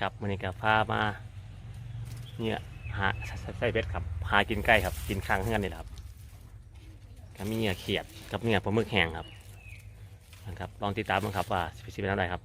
ครับมันนี้กับพามาเนี่ยหาใส่เบ็ดครับหากินใกล้ครับ กินค้างเฮือนนี่แหละครับก็มีเหงื่อเขียดกับเหงื่อปลาหมึกแห้งครับนะครับลองติดตามดูครับว่าสิเป็นอะไรครับ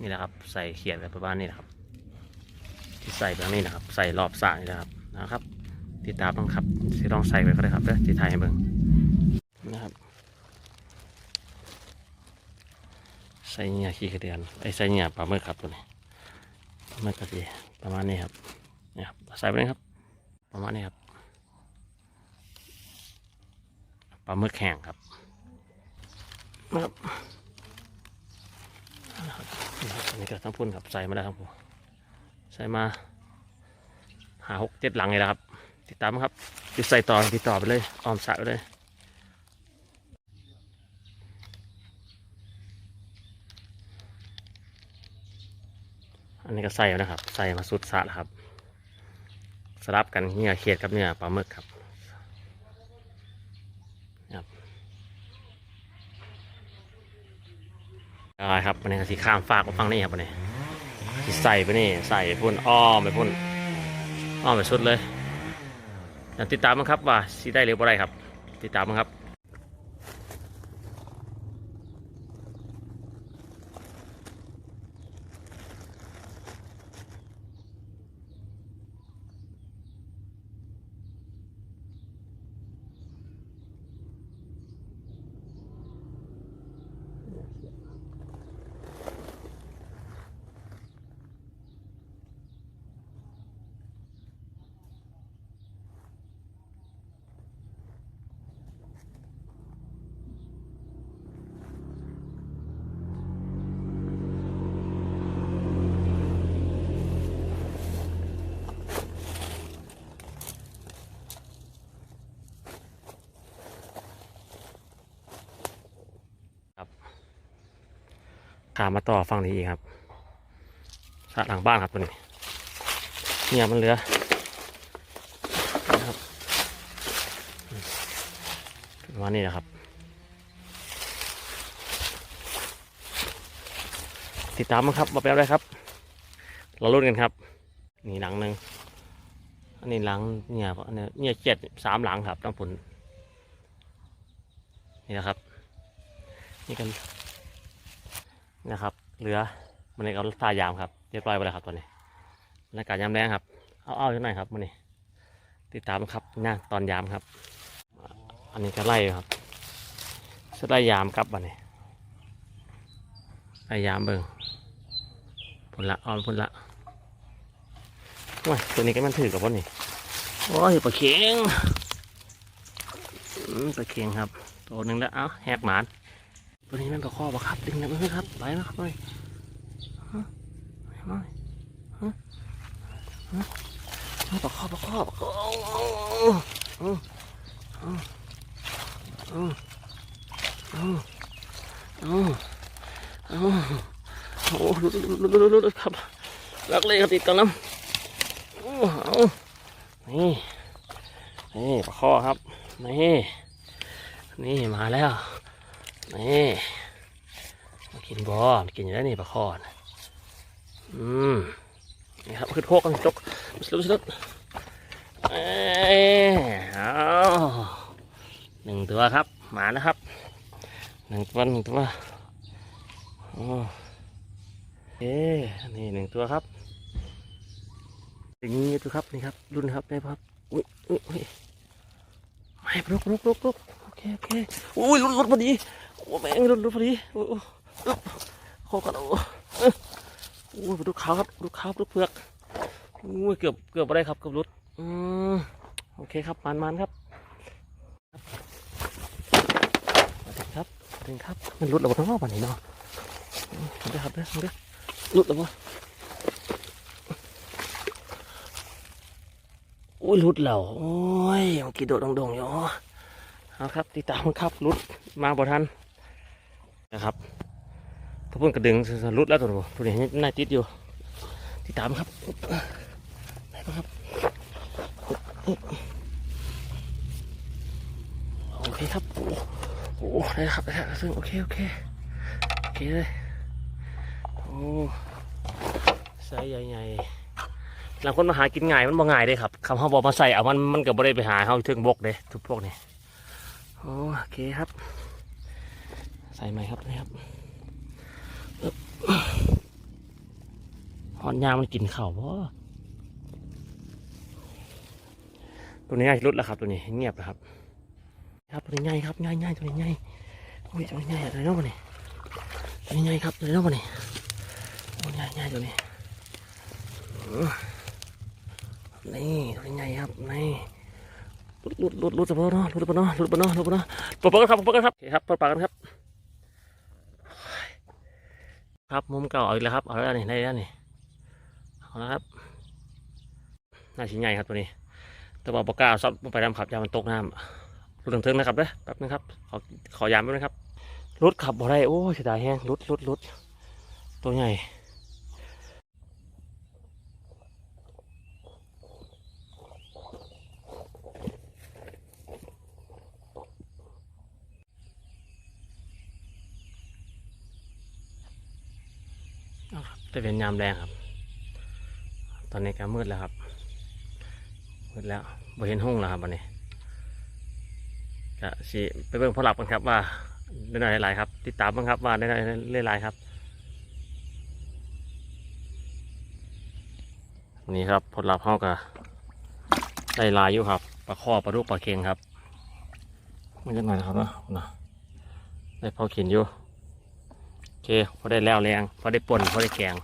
นี่แหละครับ ใส่เขียดไปประมาณนี้นะครับ ที่ใส่แบบนี้นะครับ ใส่รอบสระนี่นะครับนะครับติดตามบ้างครับที่ต้องใส่ไปก็ได้ครับเด้อที่ไทยให้เบิ่งนะครับ ใส่เหงื่อขี้กระเดือนไอ้ใส่เหงื่อปลาหมึกครับตัวนี้ปลาหมึกกระดีประมาณนี้ครับนี่ครับใส่ไปเลยครับ ประมาณนี้ครับปลาหมึกแห้งครับนะครับ นนี้ก็ทั้งพุ่นครับใส่มาแล้วทั้งพุ่นใส่มาหาหกเจ็ดหลังเลยนะครับ ติดตามครับติดใส่ต่อติดต่อไปเลยออมสะไปเลยอันนี้ก็ใส่แล้วนะครับ ใส่มาสุดสะครับ สลับกันเนื้อเขียดกับเนื้อปลาหมึกครับ ได้ครับวันนี้ก็สีข้ามฝากมาฟังนี่ครับวันนี้สิใส่ไปนี่ใส่ไปพุ่นอ้อมไปพุ่นอ้อมไปสุดเลยอย่าติดตามมั้งครับว่าสีได้หรือบ่ได้ครับ ติดตามมั้งครับ ขามาต่อฝั่งนี้อีกครับสระหลังบ้านครับตัวนี้เนี่ยมันเหลือนะครับมานี้นะครับ ติดตามมั้งครับมาแป๊บได้ครับ เราลุ้นกันครับ นี่หลังหนึ่งอันนี้หลังเนี่ยอันนี้เนี่ยเจ็ดสามหลังครับต้องผลนี่นะครับ นี่กัน นะครับ เหลือมันนี้ก็ทายามครับเรียบร้อยไปแล้วครับตัวนี้บรรยากาศยามแรงครับ เอาเอาอยู่ไหนอยครับมันนี้ติดตามครับหน้าตอนยามครับ อันนี้ก็ไล่ครับจะไล่ยามครับวันนี้ไล่ยามเบิ่งพุ่นละออนพุ่นละว้ยตัวนี้ก็มันถือกับวันนี้โอ้ยปลาเค็งปลาเค็งครับ ตัวหนึ่งแล้วเอ้าแหกหมาน ตัวนี้มันก็ข้อบัครับดึงนะเพื่อนครับไปนะครับหน่อยฮะหน่อยฮะฮะเอาปลาข้อปลาข้อปลาข้ออาเอาเอาเอาเอาเอาเอโอ้ดูดูดูดูดูครับลักเล่ครับติดกันน้ำเอาเอานี่นี่ปลาข้อครับนี่นี่มาแล้ว นี่มากินบอมกินอยู่แล้วนี่ปลาคอนอืมนี่ครับขึ้นโคกกันจกสลุดสลุดเอ้ยเอาหนึ่งตัวครับ หมานะครับหนึ่งตัวหนึ่งตัวโอ้เอ๊นี่หนึ่งตัวครับอย่างนี้ตัวครับนี่ครับรุ่นครับได้ครับอุ้ยอุ้ยอุ้ยไม่ลุกลุกลุกลุก เคโอเคอุ้ยรุดรุดพอดีโอ้แม่งรุดรุดพอดีโอ้โอ้อึ๊บโคกันโอ้เอ้ยโอ้ดูขาวครับดูขาวดูเผือกโอ้ยเกือบเกือบอะไรครับเกือบรุดอืมโอเคครับมันมันครับครับถึงครับมันหลุดแล้วบ่ทั้งรอบวันนี้เนาะอืมเดี๋ยวครับเดี๋ยวเดี๋ยวหลุดแล้วบ่โอ้ยหลุดแล้วโอ้ยเมื่อกี้โดดดงๆอยู่ เอาครับติดตามครับหลุดมาบ่ทันนะครับถ้าพุ่นกระดึงหลุดแล้วตัวนี้ตัวนี้ยังน่าติดอยู่ติดตามครับไหนบ้างครับโอเคครับโอ้โอ้ได้ครับได้แล้วซึ่งโอเคโอเคโอเคเลยโอ้ไซส์ใหญ่ๆหลังคนมาหากินง่ายมันบ่ง่ายเลยครับคำเขาบอกมาใส่เอามันมันก็บ่ได้ไปหาเขาถึงบกเลยทุกพวกนี้ โอเคครับ ใส่ไหมครับนี่ครับหอนยางมันกินเข่าวบ่ตัวนี้รุดแล้วครับ ตัวนี้เงียบแล้วครับ ครับตัวนี้ใหญ่ครับใหญ่ใหญ่ตัวนี้ใหญ่โอ้ยตัวนี้ใหญ่อะไรเนาะวะนี่ตัวนี้ใหญ่ครับตัวนี้เนาะวะนี่โอ้ยใหญ่ใหญ่ตัวนี้นี่ตัวนี้ใหญ่ครับนี่ ลุดลุดลุดลุดเฉพานาะลุดเฉพาะเนาะลุดเฉพาะเนาะลุดเฉพาะเนาะปลดปลกันครับปลดปลกันครับโอเคครับปลดปลกันครับ ครับมุมเก่าอีกแล้วครับเอาแล้วนี่ได้แล้วนี่เอาแล้วครับน่าชิ้นใหญ่ครับตัวนี้ แต่ว่าปากกล้าซับลงไปน้ำขับยามันตกน้ำรุดเถึงนะครับเด้อแป๊บนึงครับขอขอยามแป๊บนึงครับรถขับบ่ได้โอ้เสียดายแห้งรถรถรถตัวใหญ่เอาครับ แต่เป็นยามแรงครับ ตอนนี้ก็มืดแล้วครับ มืดแล้วบ่เห็นห้องแล้วครับวันนี้ก็สิไปเบิ่งผลลัพธ์กันครับว่าได้หน่อยหลายครับ ติดตามบ้างครับว่าได้หน่อยหลายครับนนี้ครับผลลัพธ์เขาก็ได้ลายอยู่ครับปลาข้อปลาดุกปลาเค็งครับมันจะหน่อยนะครับเนาะได้พอเขียนอยู่ เคพอได้แล้วแรง พอได้ป่นพอได้แกง